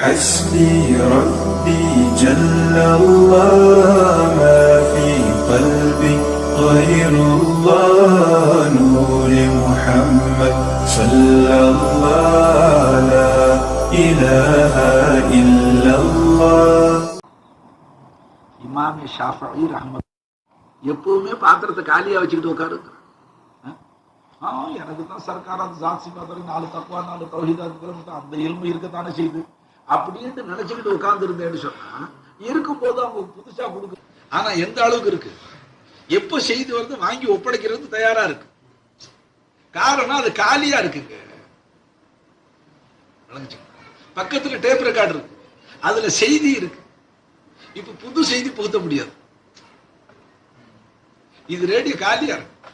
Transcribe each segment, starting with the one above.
حسبي ربي جل الله ما في قلبي غير الله نور محمد صلى الله لا إله إلا الله இமாமி ஷாஃபி ரஹமத் எப்பவுமே பாத்திரத்தை காலியா வச்சுக்கிட்டு உட்காருங்க ஆ எனக்கு தான் சர்க்கார் ஜாட்சி பாத்திரம் நாலு தக்குவா நாலு தௌஹீதா இருக்கிறது அந்த இல்மு இருக்கத்தானே செய்யுது அப்படின்னு நினைச்சுக்கிட்டு உட்கார்ந்து இருந்தேன்னு சொன்னா இருக்கும்போது அவங்க புதுசா கொடுக்க ஆனா எந்த அளவுக்கு இருக்கு? எப்போ செய்தி வந்து வாங்கி ஒப்படைக்கிறது தயாரா இருக்கு. காரணம் அது காலியா இருக்குங்க. பக்கத்துல டேப் ரெக்கார்டு இருக்கு. அதுல செய்தி இருக்கு. இப்ப புது செய்தி புகுத்த முடியாது. இது ரேடியோ காலியா இருக்கு.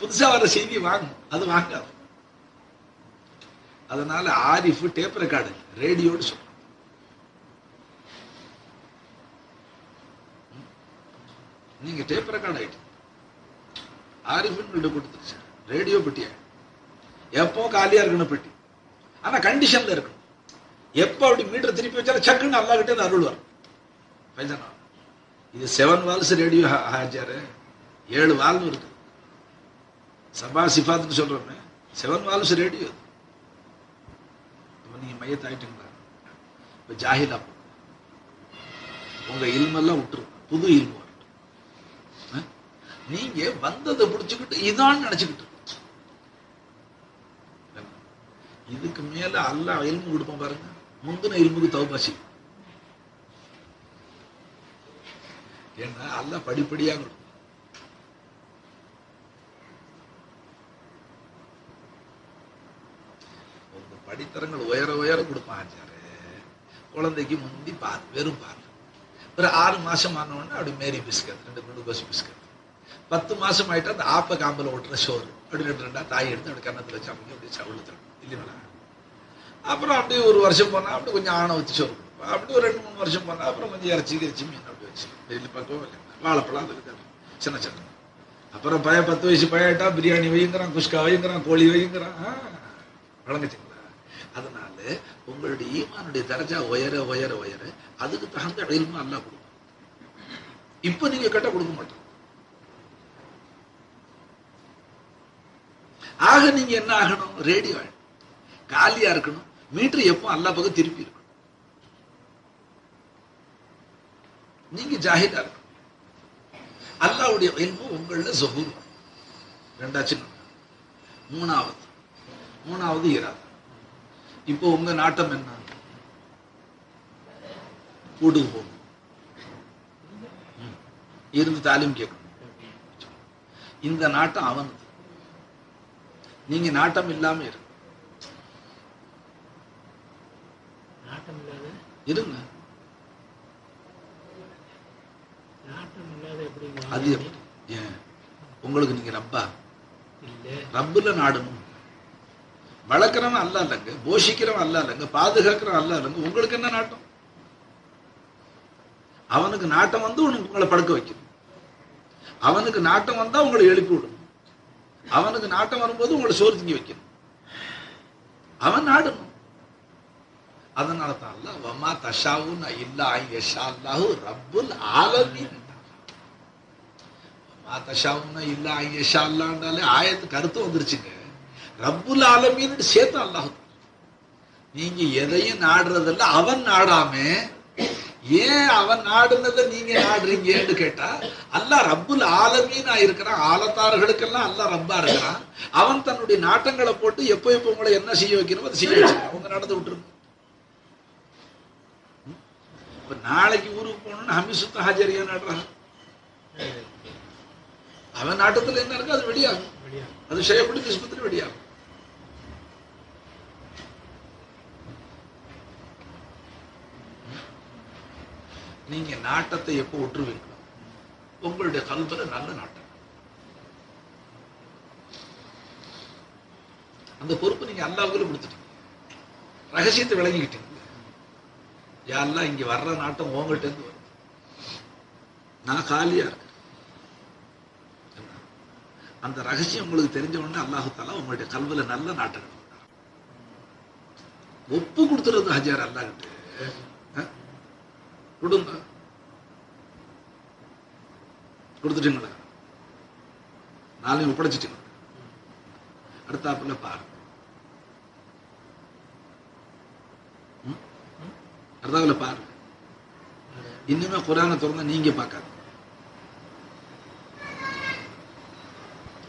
புதுசா வர செய்தி வாங்கும். அது வாங்காது. அதனால ஆரிஃப் டேப் ரெக்கார்டு ரேடியோன்னு சொல்றோம் நீங்க டேப் ரெக்கார்ட் ஆயிட்டு. ஆரிஃபின் வீடு கொடுத்துருச்சு ரேடியோ பெட்டியா? எப்போ காலியா இருக்கணும் பெட்டி. ஆனா கண்டிஷன்ல இருக்கணும். எப்போ அப்படி மீட்டர் திருப்பி வச்சாலும் சக்குன்னு அல்லா கிட்டே இருந்து அருள் வரும் பைசனா இது செவன் வால்ஸ் ரேடியோ ஹாஜாரு ஏழு வால்வு இருக்கு. சபா சிஃபாத்னு சொல்கிறோமே செவன் வால்ஸ் ரேடியோ இப்போ நீங்க மையத்தாயிட்டீங்களா இப்போ ஜாஹிலா உங்கள் உங்க இல்மெல்லாம் விட்டுரும் புது இல்மு. நீங்க வந்ததை பிடிச்சுக்கிட்டு இதான் நினைச்சுக்கிட்டு இதுக்கு மேல அல்லா எலும்பு கொடுப்பான் பாருங்க. முந்தின எலும்புக்கு தௌபாசி. ஏன்னா அல்ல படிப்படியா கொடுக்கும் உங்க படித்தரங்கள் உயர உயர கொடுப்பான் ஆச்சாரு. குழந்தைக்கு முந்தி பால் வெறும் பால் ஒரு ஆறு மாசம் ஆன உடனே அப்படி மேரி பிஸ்கட் ரெண்டு குளுக்கோஸ் பிஸ்கட். பத்து மாதம் ஆயிட்டா அந்த ஆப்ப காம்பில் ஓட்டுற சோறு அப்படி ரெண்டு ரெண்டா தாய் எடுத்து அப்படி கன்னத்தில் வச்சு அப்படி அப்படி சவுளுத்தணும் இல்லைங்களா அப்புறம் அப்படியே ஒரு வருஷம் போனால் அப்படி கொஞ்சம் ஆணை வச்சு சோறு கொடுப்பா அப்படி ஒரு ரெண்டு மூணு வருஷம் போனால் அப்புறம் கொஞ்சம் இறச்சி இறச்சி மீன் அப்படி வச்சு டெய்லி பக்கம் இல்லை வாழைப்பழம் அது இருக்காது சின்ன சின்ன அப்புறம் பையன் பத்து வயசு பையன்ட்டா பிரியாணி வைங்கிறான் குஷ்கா வைங்கிறான் கோழி வைங்கிறான் ஆ, அதனால உங்களுடைய ஈமானுடைய தரஜா உயர உயர உயர அதுக்கு தகுந்த இல்மு நல்லா கொடுக்கும் இப்போ நீங்கள் கட்ட கொடுக்க மாட்டோம் ஆக நீங்க என்ன ஆகணும்? ரேடியோ ஆகணும். காலியா இருக்கணும். மீட்டர் எப்போ அல்லா பக்கம் திருப்பி இருக்கணும். நீங்க ஜாஹிதா இருக்கணும். அல்லாவுடைய இல்மு உங்கள ஜஹூர். ரெண்டாச்சு மூணாவது. மூணாவது இராது. இப்போ உங்க நாட்டம் என்ன? கூட்டுக்கு போகணும் இருந்து தாலிம் கேட்கணும். இந்த நாட்டம் அவனுக்கு நீங்க நாட்டம் இல்லாம இரு நாட்டம் இல்லாத? இருங்க. நாட்டம் இல்லாத எப்படி அது எப்படி ஏன்? உங்களுக்கு நீங்க ரப்பா? ரப்புல நாடணும். வளர்க்குறவன் அல்ல இல்லைங்க போஷிக்கிறவன் அல்ல இல்லைங்க பாதுகாக்கிறவன் அல்ல இல்லைங்க உங்களுக்கு என்ன நாட்டம்? அவனுக்கு நாட்டம் வந்து உங்களை படுக்க வைக்கணும் அவனுக்கு நாட்டம் வந்தா உங்களை எழுப்பி விடணும் அவனுக்கு நாட்டம் வரும்போது உங்களை சோறு திங்கி வைக்கணும். அவன் நாடணும். அதனால தான் அல்ல வமா தஷாவுன் இல்லா யஷா அல்லாஹு ரப்புல் ஆலமீன். வமா தஷாவுன் இல்லா யஷா அல்லாஹ்னாலே ஆயத்து கருத்து வந்துருச்சுங்க. ரப்புல் ஆலமீன் சேர்த்து அல்லாஹு நீங்க எதையும் நாடுறதில்ல அவன் நாடாம ஏன் அவன் நாடுனதை நீங்க நாடுறீங்கன்னு கேட்டா அல்லாஹ் ரப்புல் ஆலமீனா இருக்கிறான். ஆலத்தார்களுக்கெல்லாம் அல்லாஹ் ரப்பா இருக்கிறான். அவன் தன்னுடைய நாட்டங்களை போட்டு எப்போ எப்போ உங்களை என்ன செய்ய வைக்கணுமோ அதை செய்ய வச்சிருக்கான். அவங்க நடந்து விட்டுருங்க. இப்ப நாளைக்கு ஊருக்கு போகணும்னு ஹமிசுத்த ஹாஜரியா நாடுறான். அவன் நாட்டத்துல என்ன இருக்கு அது வெளியாகும் வெளியா அது ஷேப்படி நிஸ்பத்தில் வெளியாகும் நீங்க நாட்டத்தை எப்போ விட்டுருவீங்களோ உங்களுடைய கல்வில நல்ல நாட்டம். அந்த பொறுப்பு நீங்க அல்லாவுக்குள்ள கொடுத்துட்டீங்க. ரகசியத்தை விளங்கிக்கிட்டீங்க. யாரெல்லாம் இங்க வர்ற நாட்டம் உங்கள்கிட்ட இருந்து வருது? நான் காலியா இருக்கேன். அந்த ரகசியம் உங்களுக்கு தெரிஞ்ச உடனே அல்லாஹு தாலா உங்களுடைய கல்வில நல்ல நாட்டம் ஒப்பு கொடுத்துறது ஹஜார் அல்லாஹ்கிட்ட. கொடுங்க. கொடுத்துட்டீங்களா? நாளையும் ஒப்படைச்சிட்டீங்க. அடுத்தாப்புல பாருங்க ம்? அடுத்தாப்புல பாருங்க இனிமே குரானை திறந்தா நீங்க பார்க்காது.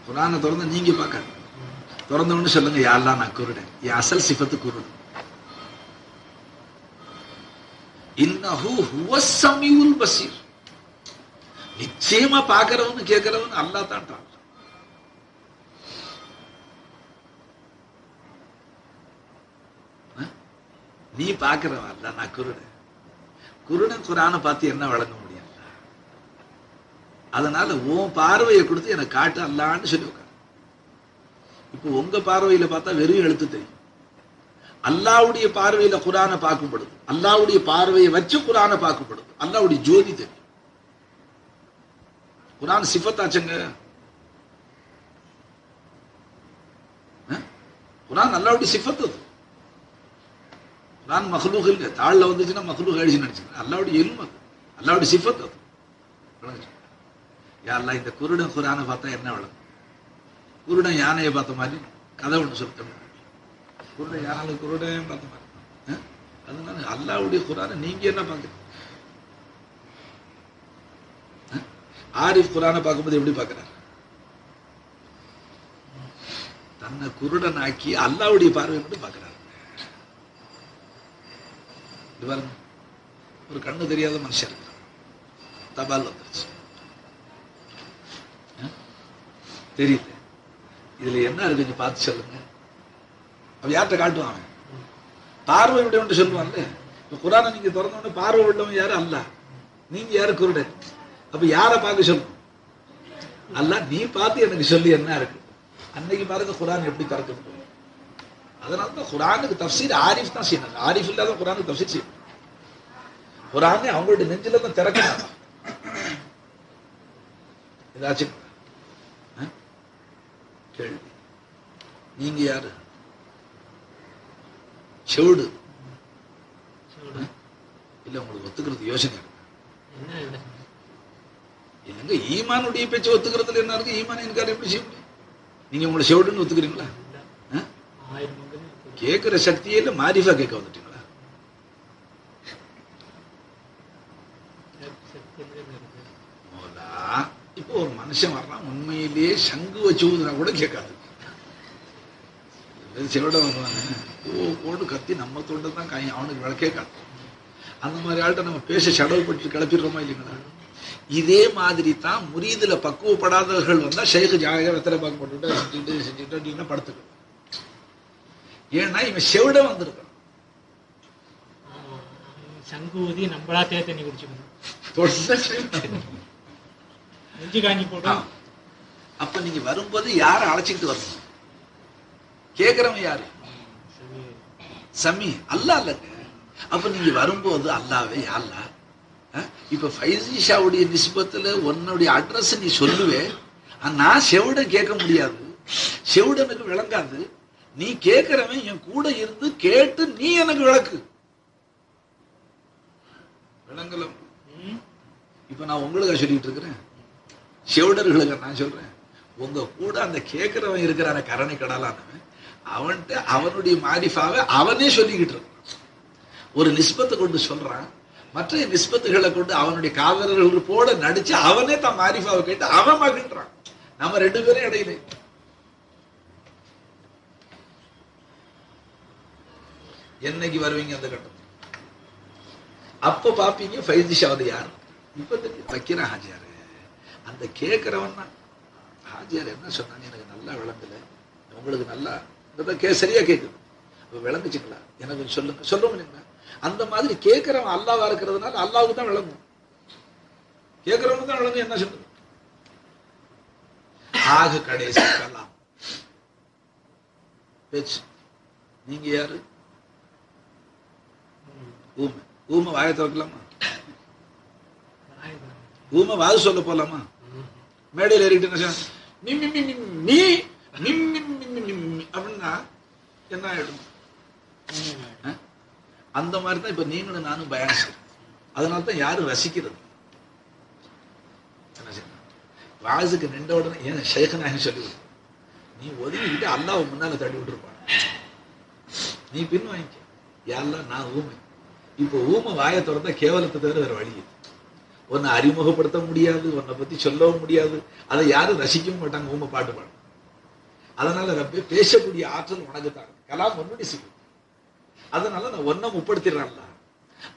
குரானை திறந்தா நீங்க பார்க்காது. திறந்தவொன்னு சொல்லுங்க யாரெல்லாம் நான் குருடன் என் அசல் சிபத்து குருடன் இன்னஹு பசீர். நிச்சயமா பார்க்கிறவன் கேட்கிறவன் அல்லாஹ் தான்ட்டான் நீ பார்க்கிறவன் அல்ல நான் குருடன். குருடன் குரான பார்த்து என்ன வழங்க முடியும்? அதனால உன் பார்வையை கொடுத்து எனக்கு காட்டு அல்லான்னு சொல்லி உட்காரு. இப்போ உங்க பார்வையில பார்த்தா வெறும் எழுத்து தெரியும். அல்லாவுடைய பார்வையில குரானை பார்க்கப்படும் அல்லாவுடைய பார்வையை வச்சு குரானை பார்க்கப்படும் அல்லாவுடைய ஜோதி தெரியும். குரான் சிஃபத்தாச்சுங்க. குரான் அல்லாவுடைய சிஃபத் அது. குரான் மஹ்லூக் இல்ல. தாழ்ல வந்துச்சுன்னா மஹ்லூக் ஆயிடுச்சுன்னு நினைச்சுங்க அல்லாவுடைய இல்மு அது. அல்லாவுடைய சிஃபத் அது. விளங்குச்சா? யா இந்த குருடன் குரானை பார்த்தா என்ன வளரும்? குருடன் யானையை பார்த்த மாதிரி கதை ஒன்று சொல்லிட்டோம் குருடன் யானை குருடன் பார்த்த மாதிரி. அதனால அல்லாவுடைய குரானை நீங்க என்ன பார்க்குறீங்க ஆரிஃப் குரானை பார்க்கும்போது எப்படி பார்க்குறாரு? தன்னை குருடன் ஆக்கி அல்லாவுடைய பார்வை மட்டும் பார்க்குறாரு? இது பாருங்க. ஒரு கண்ணு தெரியாத மனுஷன் இருக்கிறான். தபால் வந்துருச்சு. தெரியுது இதுல என்ன இருக்கு? பார்த்து சொல்லுங்க. அவ யார்கிட்ட காட்டுவான் பார்வை விடவன் சொல்லுவான்ல இப்போ குரானை நீங்க திறந்த உடனே பார்வை விடவன் யாரும் அல்ல. நீங்க யாரு? குருடன் அப்ப யாரை பார்க்க சொல்லணும் அல்ல நீ பார்த்து எனக்கு சொல்லி என்ன இருக்கு? அன்னைக்கு பாருங்க குரான் எப்படி திறக்க அதனால தான் குரானுக்கு தப்சீர் ஆரிஃப் தான் செய்யணும். ஆரிஃப் இல்லாத குரானுக்கு தப்சீர் செய்யணும். குரானே அவங்களுடைய நெஞ்சில தான் திறக்கணும். ஏதாச்சும் கேள்வி. நீங்க யாரு? செவிடு. இல்ல உங்களுக்கு ஒத்துக்கிறது யோசனை. இருக்கு என்ன இல்லை இல்லைங்க ஈமானுடைய பேச்சு ஒத்துக்கிறதுல என்ன இருக்கு? ஈமான் எனக்கு எப்படி செய்ய முடியும் நீங்க உங்களை செவிடுன்னு ஒத்துக்கிறீங்களா. கேட்கிற சக்தியே இல்ல மாரிஃபா கேட்க வந்துட்டீங்களா? இப்போ ஒரு மனுஷன் வர்றான் உண்மையிலேயே சங்கு வச்சு ஊதுனா கூட கேட்காது. செவிட வருவாங்க. ஓ போட்டு கத்தி நம்ம தொண்டு தான் காய் அவனுக்கு விளக்கே காட்டும் அந்த மாதிரி ஆள்கிட்ட நம்ம பேச சடவுப்பட்டு கிளப்பிடுறோமா இல்லைங்களா? இதே மாதிரி தான் முரீதுல பக்குவப்படாதவர்கள் வந்தா ஷேக்கு ஜாக வெத்தலை பாக்கு போட்டுட்டு செஞ்சுட்டு செஞ்சுட்டு அப்படின்னா படுத்துக்கணும் ஏன்னா இவன் செவிட வந்திருக்கான். சங்கு ஊதி நம்மளா தே தண்ணி குடிச்சுக்கணும். நெஞ்சு காஞ்சி போட்டு ஆ. அப்ப நீங்க வரும்போது யாரை அழைச்சிக்கிட்டு வரணும்? கேக்குறவன் யாரு. சமி. அல்லா இல்லைங்க அப்ப நீங்க வரும்போது அல்லாவே அல்லா இப்ப ஃபைசிஷாவுடைய நிஸ்பத்துல உன்னுடைய அட்ரஸ் நீ சொல்லுவே. நான் செவிடன் கேட்க முடியாது. செவிடனுக்கு விளங்காது. நீ கேட்கிறவன் என் கூட இருந்து கேட்டு நீ எனக்கு விளக்கு. விளங்கல. இப்ப நான் உங்களுக்கு சொல்லிட்டு இருக்கிறேன். செவிடர்களுக்கு நான் சொல்றேன். உங்க கூட அந்த கேட்கிறவன் இருக்கிறான கரணை கடலானவன் அவன்கிட்ட அவனுடைய மாரிஃபாவை அவனே சொல்லிக்கிட்டு இருக்கான். ஒரு நிஸ்பத்தை கொண்டு சொல்றான். மற்ற நிஸ்பத்துகளை கொண்டு அவனுடைய காதலர்கள் போட நடிச்சு அவனே தான் மாரிஃபாவை கேட்டு அவன் மகிழ்றான் நம்ம ரெண்டு பேரும் இடையில. என்னைக்கு வருவீங்க அந்த கட்டம்? அப்ப பாப்பீங்க ஃபைதிஷாவது யார்? இப்ப தெரியும் வைக்கிறேன் ஹாஜியாரு. அந்த கேட்கிறவன் தான். ஹாஜியார் என்ன சொன்னாங்க எனக்கு நல்லா விளங்கல. உங்களுக்கு நல்லா இந்த கே சரியா கேட்குது அப்போ விளங்குச்சுங்களா? எனக்கு சொல்லுங்க. சொல்லுங்க இல்லைங்களா? அந்த மாதிரி கேட்கிறவன் அல்லாவா இருக்கிறதுனால அல்லாவுக்கு தான் விளங்கும். கேட்குறவனுக்கு தான் விளங்கும். என்ன சொல்லுங்க ஆக கடைசி கலாம். பேச்சு. நீங்க யாரு? ஊமை. ஊமை வாயை திறக்கலாமா? ஊமை வாது சொல்ல போலாமா? மேடையில் ஏறிக்கிட்டு என்ன என்ன ஆயிடும் அந்த மாதிரி தான் இப்ப நீங்களும் நானும் பயணம் அதனால தான் யாரும் ரசிக்கிறது வாசுக்கு நின்ற உடனே ஏன் ஷேகநாயகம் சொல்லி. நீ ஒதுங்கிட்டு அல்லாஹ் முன்னால தள்ளி விட்டுருப்பான். நீ பின் வாங்கிக்க. யாரெல்லாம் நான் ஊமை. இப்போ ஊமை வாயை திறந்தா கேவலத்தை தவிர வேற வழி இல்லை. உன்னை அறிமுகப்படுத்த முடியாது உன்னை பத்தி சொல்லவும் முடியாது. அதை யாரும் ரசிக்கவும் மாட்டாங்க ஊமை பாட்டு பாடு அதனால ரப்பே பேசக்கூடிய ஆற்றல் உனக்கு தான் கலாம் ஒன்னுடைய சிக்கும் அதனால நான் ஒன்ன முப்படுத்திடுறேன்ல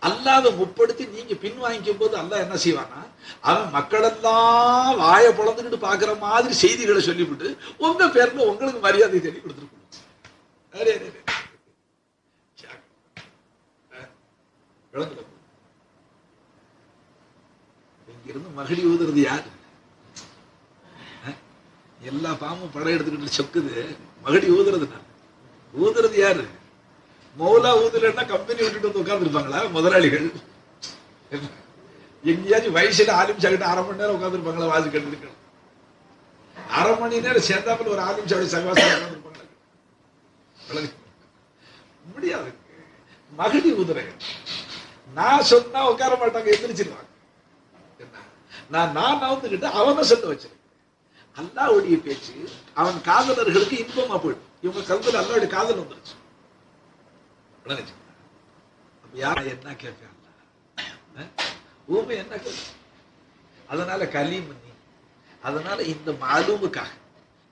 அல்லாத முப்படுத்தி நீங்க பின் வாங்கிக்கும் போது அல்லா என்ன செய்வானா அவன் மக்களெல்லாம் வாயை பொழந்துக்கிட்டு பாக்குற மாதிரி செய்திகளை சொல்லிவிட்டு உங்க பேர்ல உங்களுக்கு மரியாதை தேடி கொடுத்துருக்கணும். இங்கிருந்து மகிழி ஊதுறது யாரு? அஹ், எல்லா பாம்பும் படம் எடுத்துக்கிட்டு சொக்குது. மகிழி ஊதுறது நான் ஊதுறது யாரு? மௌலா ஊதுலன்னா கம்பெனி விட்டுட்டு வந்து உட்காந்துருப்பாங்களா முதலாளிகள். எங்கேயாச்சும் வயசுல ஆலிம் சாக்கிட்ட அரை மணி நேரம் உட்காந்துருப்பாங்களா வாசி கண்டு அரை மணி நேரம் சேர்ந்தாப்பில் ஒரு ஆலிம் சாவுடைய சகவாசம் உட்காந்துருப்பாங்களா முடியாது. மகிழி ஊதுறேன் நான் சொன்னா உட்கார மாட்டாங்க எந்திரிச்சிருவாங்க. என்ன? நான் நான் நவுந்துக்கிட்டு அவனை சொல்ல வச்சிருக்கேன். அல்லாவுடைய பேச்சு அவன் காதலர்களுக்கு இன்பமா போயிடும். இவங்க கருத்துல அல்லாவுடைய காதல் வந்துருச்சு. விளங்குச்சு? அப்ப யார் என்ன கேட்பாங்க ஊமை என்ன கேட்க அதனால கலீம் நீ. அதனால இந்த மாலூமுக்காக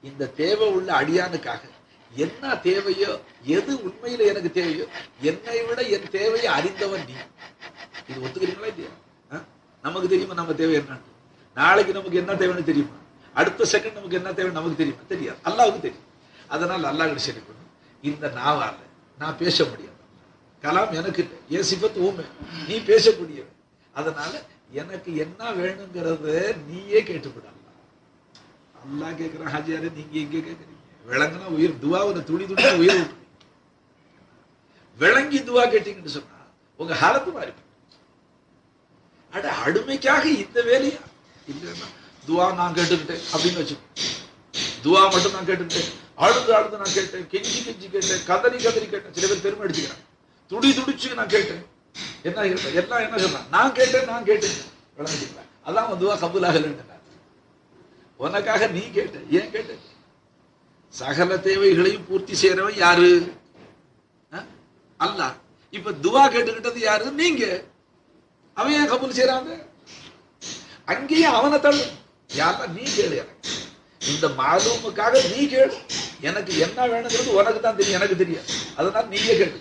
இந்த தேவை உள்ள அடியானுக்காக என்ன தேவையோ எது உண்மையில எனக்கு தேவையோ என்னை விட என் தேவையை அறிந்தவன் நீ. இது ஒத்துக்கிறீங்களா இல்லையா? நமக்கு தெரியுமா நம்ம தேவை என்னன்னு நாளைக்கு நமக்கு என்ன தேவைன்னு தெரியுமா? அடுத்த செகண்ட் நமக்கு என்ன தேவை நமக்கு தெரியுமா? தெரியாது. அல்லாவுக்கு தெரியும். அதனால் அல்லாஹ் கிட்ட சொல்லிக்கணும் இந்த நாவால் நான் பேச முடியாது. கலாம் எனக்கு இல்லை. சிபத்து ஊமை. நீ பேசக்கூடியவன் அதனால எனக்கு என்ன வேணுங்கிறத நீயே கேட்டுவிட அல்லா அல்லாஹ் ஹாஜியாரு ஹாஜியாரே நீங்க எங்க கேட்குறீங்க விளங்குனா உயிர் துவாவை துளி துணி உயிர் விளங்கி துவா கேட்டீங்கன்னு சொன்னா உங்க ஹாலத்து மாறி அட அடுமைக்காக இந்த வேலையா? இல்லைன்னா துவா நான் கேட்டுக்கிட்டேன் அப்படின்னு வச்சுக்கோ. துவா மட்டும் நான் கேட்டுக்கிட்டேன். அழுது அழுது நான் கேட்டேன் கெஞ்சி கெஞ்சி கேட்டேன் கதறி கதறி கேட்டேன். சில பேர் பெருமை அடிச்சுக்கிறேன் துடி துடிச்சு நான் கேட்டேன். என்ன கேட்டேன் எல்லாம் என்ன சொல்றான் நான் கேட்டேன் நான் கேட்டேன். விளங்கிட்டீங்களா? அதான் வந்துவா துவா உனக்காக நீ கேட்ட ஏன் கேட்ட சகல தேவைகளையும் பூர்த்தி செய்யறவன் யாரு? அல்ல இப்ப துவா கேட்டுக்கிட்டது யாரு? நீங்க. அவன் ஏன் கபூல் செய்யறாங்க அங்கேயும் அவனை தள்ளு. யாரா நீ கேளு இந்த மாலூமுக்காக நீ கேளு. எனக்கு என்ன வேணுங்கிறது உனக்கு தான் தெரியும் எனக்கு தெரியாது. அதனால் நீயே கேட்டு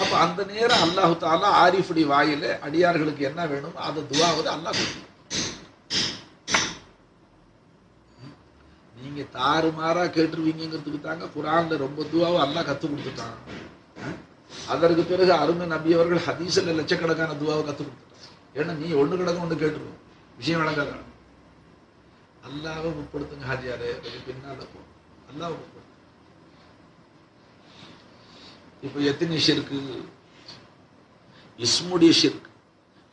அப்போ அந்த நேரம் அல்லாஹு தாலா ஆரிஃபுடி வாயில் அடியார்களுக்கு என்ன வேணுமோ அதை துவாவது அல்லாஹ் கொடுக்கும் நீங்க தாறுமாறா கேட்டுருவீங்கிறதுக்கு தாங்க குரான்ல ரொம்ப துவாவும் அல்லாஹ் கத்து கொடுத்துட்டான். அதற்கு பிறகு அருமை நபி அவர்கள் லட்சக்கணக்கான துவாவை கத்து கொடுத்துட்டான் ஏன்னா நீ ஒண்ணு கிடக்க ஒன்று கேட்டுருவோம். விஷயம் விளங்காத? அல்லாவை முற்படுத்துங்க ஹாஜியாரு பின்னால் பின்னால போ. அல்லாவுக்கு. இப்போ எத்தனை ஷிருக்கு? இஸ்முடைய ஷிர்க்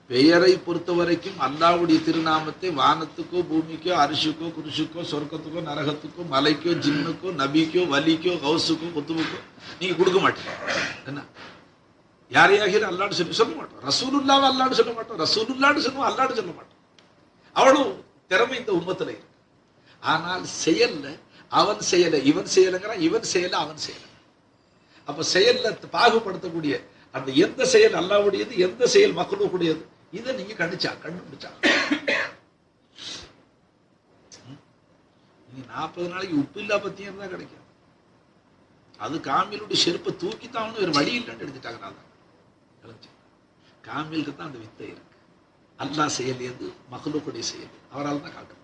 பெயரை பொறுத்த வரைக்கும் அல்லாவுடைய திருநாமத்தை வானத்துக்கோ பூமிக்கோ அரிசுக்கோ குருஷுக்கோ சொர்க்கத்துக்கோ நரகத்துக்கோ மலைக்கோ ஜிம்முக்கோ நபிக்கோ வலிக்கோ கவுசுக்கோ குத்துவுக்கோ நீங்க கொடுக்க மாட்டீங்க. என்ன? யாரையாகிற அல்லாடு சொல்லி சொல்ல மாட்டோம். ரசூலுல்லாவை அல்லாடு சொல்ல மாட்டோம். ரசூலுல்லாடு சொல்லுவோம் அல்லாடு சொல்ல மாட்டோம். அவ்வளவு திறமை இந்த உம்மத்தில் இருக்கு. ஆனால் செயல்ல அவன் செயலை இவன் செயலுங்கிறான் இவன் செயலை அவன் செயல அப்ப செயல்ல பாகுபடுத்தக்கூடிய அந்த எந்த செயல் அல்லாவுடையது எந்த செயல் மக்களுக்குடையது இதை நீங்க கண்டிச்சா கண்டுபிடிச்சா. நீங்க நாற்பது நாளைக்கு உப்பு இல்லா பத்தியம் தான் கிடைக்கும். அது காமிலுடைய செருப்பை தூக்கித்தான் ஒரு வழி இல்லைன்னு எடுத்துட்டாங்க நான் காமிலுக்கு தான் அந்த வித்தை இருக்கு. அல்லாஹ் செயல் எது? மகளுக்குடைய செயல். அவரால் தான் காட்டும்